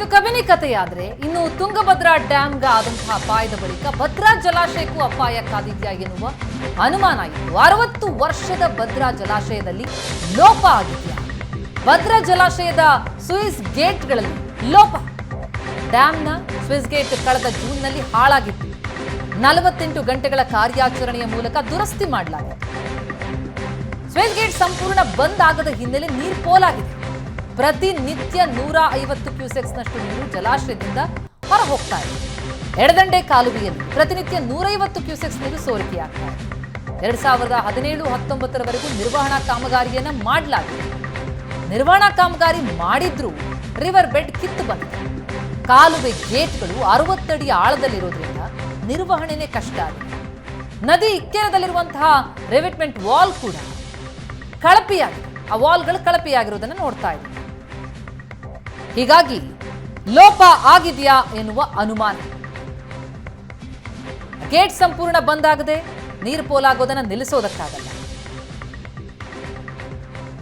ಇದು ಕಬಿನಿ ಕಥೆಯಾದ್ರೆ ಇನ್ನು ತುಂಗಭದ್ರಾ ಡ್ಯಾಂಗೆ ಆದಂತಹ ಅಪಾಯದ ಬಳಿಕ ಭದ್ರಾ ಜಲಾಶಯಕ್ಕೂ ಅಪಾಯ ಕಾದಿದ್ಯಾ ಎನ್ನುವ ಅನುಮಾನ ಇತ್ತು. ಅರವತ್ತು ವರ್ಷದ ಭದ್ರಾ ಜಲಾಶಯದಲ್ಲಿ ಲೋಪ ಆಗಿದೆಯಾ? ಭದ್ರಾ ಜಲಾಶಯದ ಸ್ವಿಸ್ ಗೇಟ್ಗಳಲ್ಲಿ ಲೋಪ. ಡ್ಯಾಮ್ನ ಸ್ವಿಸ್ ಗೇಟ್ ಕಳೆದ ಜೂನ್ನಲ್ಲಿ ಹಾಳಾಗಿತ್ತು. ನಲವತ್ತೆಂಟು ಗಂಟೆಗಳ ಕಾರ್ಯಾಚರಣೆಯ ಮೂಲಕ ದುರಸ್ತಿ ಮಾಡಲಾಗಿತ್ತು. ಸ್ವಿಸ್ ಗೇಟ್ ಸಂಪೂರ್ಣ ಬಂದ್ ಆಗದ ಹಿನ್ನೆಲೆ ನೀರು ಪೋಲಾಗಿದೆ. ಪ್ರತಿನಿತ್ಯ ನೂರ ಐವತ್ತು ಕ್ಯೂಸೆಕ್ಸ್ನಷ್ಟು ನೀರು ಜಲಾಶಯದಿಂದ ಹೊರ ಹೋಗ್ತಾ ಇದೆ. ಎಡದಂಡೆ ಕಾಲುವೆಯಲ್ಲಿ ಪ್ರತಿನಿತ್ಯ ನೂರೈವತ್ತು ಕ್ಯೂಸೆಕ್ಸ್ ನೀರು ಸೋರಿಕೆಯಾಗ್ತಾ ಇದೆ. ಎರಡ್ ಸಾವಿರದ ಹದಿನೇಳು, ಹತ್ತೊಂಬತ್ತರವರೆಗೂ ನಿರ್ವಹಣಾ ಕಾಮಗಾರಿಯನ್ನ ಮಾಡಲಾಗಿದೆ. ನಿರ್ವಹಣಾ ಕಾಮಗಾರಿ ಮಾಡಿದ್ರೂ ರಿವರ್ ಬೆಡ್ ಕಿತ್ತು ಬಂದಿದೆ. ಕಾಲುವೆ ಗೇಟ್ಗಳು ಅರವತ್ತಡಿ ಆಳದಲ್ಲಿರೋದ್ರಿಂದ ನಿರ್ವಹಣೆನೇ ಕಷ್ಟ ಆಗಿದೆ. ನದಿ ಇಕ್ಕೇರದಲ್ಲಿರುವಂತಹ ರೆವಿಟ್ಮೆಂಟ್ ವಾಲ್ ಕೂಡ ಕಳಪೆಯಾಗಿದೆ. ಆ ವಾಲ್ಗಳು ಕಳಪೆಯಾಗಿರೋದನ್ನ ನೋಡ್ತಾ ಇದ್ದೀವಿ. ಹೀಗಾಗಿ ಲೋಪ ಆಗಿದೆಯಾ ಎನ್ನುವ ಅನುಮಾನ. ಗೇಟ್ ಸಂಪೂರ್ಣ ಬಂದಾಗದೆ ನೀರು ಪೋಲಾಗೋದನ್ನು ನಿಲ್ಲಿಸೋದಕ್ಕಾಗಲ್ಲ.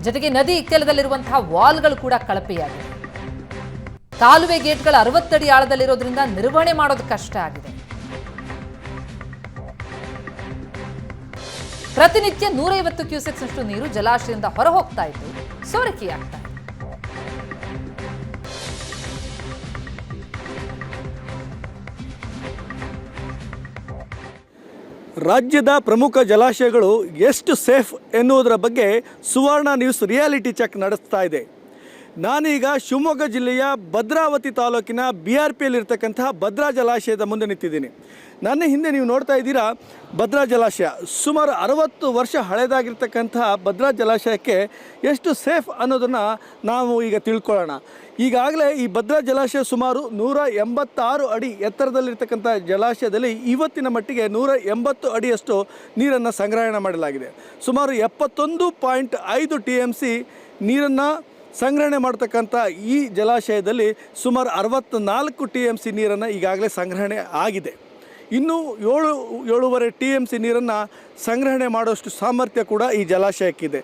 ಜೊತೆಗೆ ನದಿ ಇಕ್ಕೆಲದಲ್ಲಿರುವಂತಹ ವಾಲ್ಗಳು ಕೂಡ ಕಳಪೆಯಾಗಿದೆ ಕಾಲುವೆ ಗೇಟ್ಗಳ ಅರವತ್ತಡಿ ಆಳದಲ್ಲಿರೋದ್ರಿಂದ ನಿರ್ವಹಣೆ ಮಾಡೋದು ಕಷ್ಟ ಆಗಿದೆ. ಪ್ರತಿನಿತ್ಯ ನೂರೈವತ್ತು ಕ್ಯೂಸೆಕ್ಸ್ ಅಷ್ಟು ನೀರು ಜಲಾಶಯದಿಂದ ಹೊರಹೋಗ್ತಾ ಇದ್ದು ಸೋರಿಕೆಯಾಗ್ತಾ ರಾಜ್ಯದ ಪ್ರಮುಖ ಜಲಾಶಯಗಳು ಎಷ್ಟು ಸೇಫ್ ಎನ್ನುವುದರ ಬಗ್ಗೆ ಸುವರ್ಣ ನ್ಯೂಸ್ ರಿಯಾಲಿಟಿ ಚೆಕ್ ನಡೆಸ್ತಾ ಇದೆ. ನಾನೀಗ ಶಿವಮೊಗ್ಗ ಜಿಲ್ಲೆಯ ಭದ್ರಾವತಿ ತಾಲೂಕಿನ ಬಿ ಆರ್ ಪಿಯಲ್ಲಿರ್ತಕ್ಕಂತಹ ಭದ್ರಾ ಜಲಾಶಯದ ಮುಂದೆ ನಿಂತಿದ್ದೀನಿ. ನನ್ನ ಹಿಂದೆ ನೀವು ನೋಡ್ತಾ ಇದ್ದೀರಾ ಭದ್ರಾ ಜಲಾಶಯ. ಸುಮಾರು ಅರವತ್ತು ವರ್ಷ ಹಳೆಯದಾಗಿರ್ತಕ್ಕಂತಹ ಭದ್ರಾ ಜಲಾಶಯಕ್ಕೆ ಎಷ್ಟು ಸೇಫ್ ಅನ್ನೋದನ್ನು ನಾವು ಈಗ ತಿಳ್ಕೊಳ್ಳೋಣ. ಈಗಾಗಲೇ ಈ ಭದ್ರಾ ಜಲಾಶಯ ಸುಮಾರು ನೂರ ಎಂಬತ್ತಾರು ಅಡಿ ಎತ್ತರದಲ್ಲಿರ್ತಕ್ಕಂಥ ಜಲಾಶಯದಲ್ಲಿ ಇವತ್ತಿನ ಮಟ್ಟಿಗೆ ನೂರ ಎಂಬತ್ತು ಅಡಿಯಷ್ಟು ನೀರನ್ನು ಸಂಗ್ರಹಣೆ ಮಾಡಲಾಗಿದೆ. ಸುಮಾರು ಎಪ್ಪತ್ತೊಂದು ಪಾಯಿಂಟ್ ಐದು ಟಿ ಎಂ ಸಿ ನೀರನ್ನು ಸಂಗ್ರಹಣೆ ಮಾಡ್ತಕ್ಕಂಥ ಈ ಜಲಾಶಯದಲ್ಲಿ ಸುಮಾರು ಅರವತ್ತ್ನಾಲ್ಕು ಟಿ ಎಂ ಸಿ ನೀರನ್ನು ಈಗಾಗಲೇ ಸಂಗ್ರಹಣೆ ಆಗಿದೆ. ಇನ್ನೂ ಏಳು, ಏಳೂವರೆ ಟಿ ಎಂ ಸಿ ನೀರನ್ನು ಸಂಗ್ರಹಣೆ ಮಾಡುವಷ್ಟು ಸಾಮರ್ಥ್ಯ ಕೂಡ ಈ ಜಲಾಶಯಕ್ಕಿದೆ.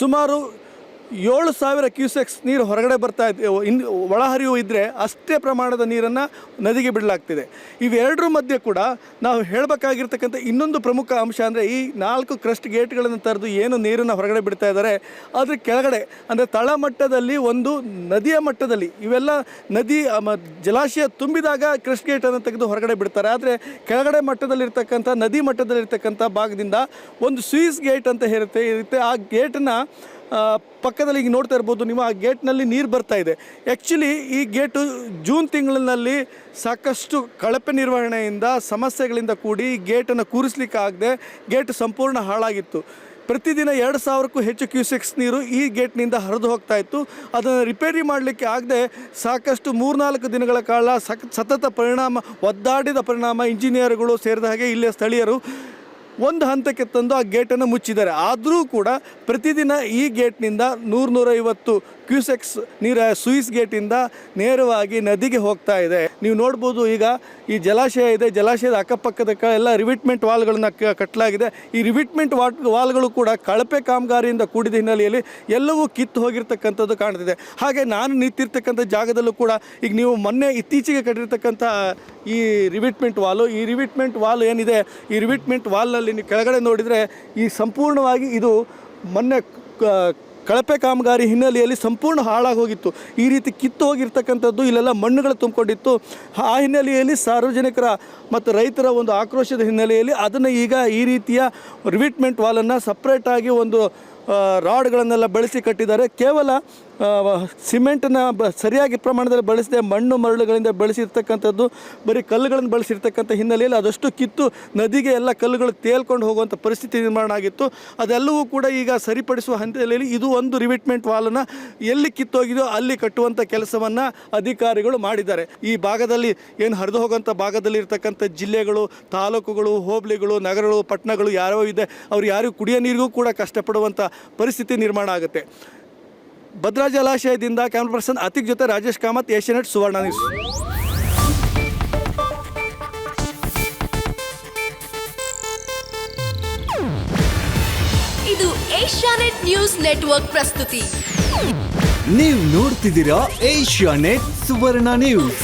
ಸುಮಾರು ಏಳು ಸಾವಿರ ಕ್ಯೂಸೆಕ್ಸ್ ನೀರು ಹೊರಗಡೆ ಬರ್ತಾ ಇದೆ ಇನ್ ಒಳಹರಿವು ಇದ್ದರೆ ಅಷ್ಟೇ ಪ್ರಮಾಣದ ನೀರನ್ನು ನದಿಗೆ ಬಿಡಲಾಗ್ತಿದೆ. ಇವೆರಡರ ಮಧ್ಯೆ ಕೂಡ ನಾವು ಹೇಳಬೇಕಾಗಿರ್ತಕ್ಕಂಥ ಇನ್ನೊಂದು ಪ್ರಮುಖ ಅಂಶ ಅಂದರೆ ಈ ನಾಲ್ಕು ಕ್ರಸ್ಟ್ ಗೇಟ್ಗಳನ್ನು ತೆರೆದು ಏನು ನೀರನ್ನು ಹೊರಗಡೆ ಬಿಡ್ತಾ ಇದ್ದಾರೆ, ಅದ್ರ ಕೆಳಗಡೆ ಅಂದರೆ ತಳಮಟ್ಟದಲ್ಲಿ ಒಂದು ನದಿಯ ಮಟ್ಟದಲ್ಲಿ ಇವೆಲ್ಲ ನದಿ ಜಲಾಶಯ ತುಂಬಿದಾಗ ಕ್ರಸ್ಟ್ ಗೇಟನ್ನು ತೆಗೆದು ಹೊರಗಡೆ ಬಿಡ್ತಾರೆ. ಆದರೆ ಕೆಳಗಡೆ ಮಟ್ಟದಲ್ಲಿರ್ತಕ್ಕಂಥ, ನದಿ ಮಟ್ಟದಲ್ಲಿರ್ತಕ್ಕಂಥ ಭಾಗದಿಂದ ಒಂದು ಸ್ವೀಸ್ ಗೇಟ್ ಅಂತ ಹೇಳುತ್ತೆ. ಇರುತ್ತೆ ಆ ಗೇಟನ್ನು ಪಕ್ಕದಲ್ಲಿ ಈಗ ನೋಡ್ತಾ ಇರ್ಬೋದು, ನಿಮ್ಮ ಆ ಗೇಟ್ನಲ್ಲಿ ನೀರು ಬರ್ತಾ ಇದೆ. ಆ್ಯಕ್ಚುಲಿ ಈ ಗೇಟು ಜೂನ್ ತಿಂಗಳಿನಲ್ಲಿ ಸಾಕಷ್ಟು ಕಳಪೆ ನಿರ್ವಹಣೆಯಿಂದ ಸಮಸ್ಯೆಗಳಿಂದ ಕೂಡಿ ಗೇಟನ್ನು ಕೂರಿಸ್ಲಿಕ್ಕಾಗದೆ ಗೇಟ್ ಸಂಪೂರ್ಣ ಹಾಳಾಗಿತ್ತು. ಪ್ರತಿದಿನ ಎರಡು ಸಾವಿರಕ್ಕೂ ಹೆಚ್ಚು ಕ್ಯೂಸೆಕ್ಸ್ ನೀರು ಈ ಗೇಟ್ನಿಂದ ಹರಿದು ಹೋಗ್ತಾ ಇತ್ತು. ಅದನ್ನು ರಿಪೇರಿ ಮಾಡಲಿಕ್ಕೆ ಆಗದೆ ಸಾಕಷ್ಟು ಮೂರ್ನಾಲ್ಕು ದಿನಗಳ ಕಾಲ ಸತತ ಪರಿಣಾಮ, ಒದ್ದಾಡಿದ ಪರಿಣಾಮ ಇಂಜಿನಿಯರ್ಗಳು ಸೇರಿದ ಹಾಗೆ ಇಲ್ಲಿಯ ಸ್ಥಳೀಯರು ಒಂದು ಹಂತಕ್ಕೆ ತಂದು ಆ ಗೇಟನ್ನು ಮುಚ್ಚಿದ್ದಾರೆ. ಆದರೂ ಕೂಡ ಪ್ರತಿದಿನ ಈ ಗೇಟ್ನಿಂದ ನೂರು ನೂರೈವತ್ತು ಕ್ಯೂಸೆಕ್ಸ್ ನೀರ ಸುಯಿಸ್ ಗೇಟಿಂದ ನೇರವಾಗಿ ನದಿಗೆ ಹೋಗ್ತಾ ಇದೆ. ನೀವು ನೋಡ್ಬೋದು ಈಗ ಈ ಜಲಾಶಯ ಇದೆ. ಜಲಾಶಯದ ಅಕ್ಕಪಕ್ಕದ ಎಲ್ಲ ರಿವಿಟ್ಮೆಂಟ್ ವಾಲ್ಗಳನ್ನ ಕಟ್ಟಲಾಗಿದೆ ಈ ರಿವಿಟ್ಮೆಂಟ್ ವಾಟ್ ವಾಲ್ಗಳು ಕೂಡ ಕಳಪೆ ಕಾಮಗಾರಿಯಿಂದ ಕೂಡಿದ ಹಿನ್ನೆಲೆಯಲ್ಲಿ ಎಲ್ಲವೂ ಕಿತ್ತು ಹೋಗಿರ್ತಕ್ಕಂಥದ್ದು ಕಾಣ್ತಿದೆ. ಹಾಗೆ ನಾನು ನಿಂತಿರ್ತಕ್ಕಂಥ ಜಾಗದಲ್ಲೂ ಕೂಡ ಈಗ ನೀವು ಮೊನ್ನೆ ಇತ್ತೀಚೆಗೆ ಕಟ್ಟಿರ್ತಕ್ಕಂಥ ಈ ರಿವಿಟ್ಮೆಂಟ್ ವಾಲು, ಈ ರಿವಿಟ್ಮೆಂಟ್ ವಾಲ್ ಏನಿದೆ? ಈ ರಿವಿಟ್ಮೆಂಟ್ ವಾಲ್ನಲ್ಲಿ ನೀವು ಕೆಳಗಡೆ ನೋಡಿದರೆ ಈ ಸಂಪೂರ್ಣವಾಗಿ ಇದು ಮೊನ್ನೆ ಕಳಪೆ ಕಾಮಗಾರಿ ಹಿನ್ನೆಲೆಯಲ್ಲಿ ಸಂಪೂರ್ಣ ಹಾಳಾಗಿ ಹೋಗಿತ್ತು. ಈ ರೀತಿ ಕಿತ್ತು ಹೋಗಿರ್ತಕ್ಕಂಥದ್ದು ಇಲ್ಲೆಲ್ಲ ಮಣ್ಣುಗಳು ತುಂಬಿಕೊಂಡಿತ್ತು. ಆ ಹಿನ್ನೆಲೆಯಲ್ಲಿ ಸಾರ್ವಜನಿಕರ ಮತ್ತು ರೈತರ ಒಂದು ಆಕ್ರೋಶದ ಹಿನ್ನೆಲೆಯಲ್ಲಿ ಅದನ್ನು ಈಗ ಈ ರೀತಿಯ ರಿವಿಟ್ಮೆಂಟ್ ವಾಲನ್ನು ಸಪ್ರೇಟಾಗಿ ಒಂದು ರಾಡ್ಗಳನ್ನೆಲ್ಲ ಬಳಸಿ ಕಟ್ಟಿದ್ದಾರೆ. ಕೇವಲ ಸಿಮೆಂಟ್ನ ಬ, ಸರಿಯಾಗಿ ಪ್ರಮಾಣದಲ್ಲಿ ಬಳಸದೆ ಮಣ್ಣು ಮರಳುಗಳಿಂದ ಬಳಸಿರ್ತಕ್ಕಂಥದ್ದು, ಬರೀ ಕಲ್ಲುಗಳನ್ನು ಬಳಸಿರ್ತಕ್ಕಂಥ ಹಿನ್ನೆಲೆಯಲ್ಲಿ ಅದಷ್ಟು ಕಿತ್ತು ನದಿಗೆ ಎಲ್ಲ ಕಲ್ಲುಗಳು ತೇಲ್ಕೊಂಡು ಹೋಗುವಂಥ ಪರಿಸ್ಥಿತಿ ನಿರ್ಮಾಣ ಆಗಿತ್ತು. ಅದೆಲ್ಲವೂ ಕೂಡ ಈಗ ಸರಿಪಡಿಸುವ ಹಂತದಲ್ಲಿ ಇದು ಒಂದು ರಿವಿಟ್ಮೆಂಟ್ ವಾಲನ್ನು ಎಲ್ಲಿ ಕಿತ್ತೋಗಿದೆಯೋ ಅಲ್ಲಿ ಕಟ್ಟುವಂಥ ಕೆಲಸವನ್ನು ಅಧಿಕಾರಿಗಳು ಮಾಡಿದ್ದಾರೆ. ಈ ಭಾಗದಲ್ಲಿ ಏನು ಹರಿದು ಹೋಗುವಂಥ ಭಾಗದಲ್ಲಿ ಇರ್ತಕ್ಕಂಥ ಜಿಲ್ಲೆಗಳು, ತಾಲೂಕುಗಳು, ಹೋಬಳಿಗಳು, ನಗರಗಳು, ಪಟ್ಟಣಗಳು ಯಾರೋ ಇದೆ. ಅವ್ರು ಯಾರಿಗೂ ಕುಡಿಯೋ ನೀರಿಗೂ ಕೂಡ ಕಷ್ಟಪಡುವಂಥ ಪರಿಸ್ಥಿತಿ ನಿರ್ಮಾಣ ಆಗುತ್ತೆ. ಭದ್ರಾ ಜಲಾಶಯದಿಂದ ಕ್ಯಾಮ್ರಾ ಪರ್ಸನ್ ಅತಿಕ್ ಜೊತೆ ರಾಜೇಶ್ ಕಾಮತ್ ಏಷ್ಯಾನೆಟ್ ಸುವರ್ಣ ನ್ಯೂಸ್. ಇದು ಏಷ್ಯಾನೆಟ್ ನ್ಯೂಸ್ ನೆಟ್ವರ್ಕ್ ಪ್ರಸ್ತುತಿ. ನೀವು ನೋಡ್ತಿದ್ದೀರಾ ಏಷ್ಯಾನೆಟ್ ಸುವರ್ಣ ನ್ಯೂಸ್.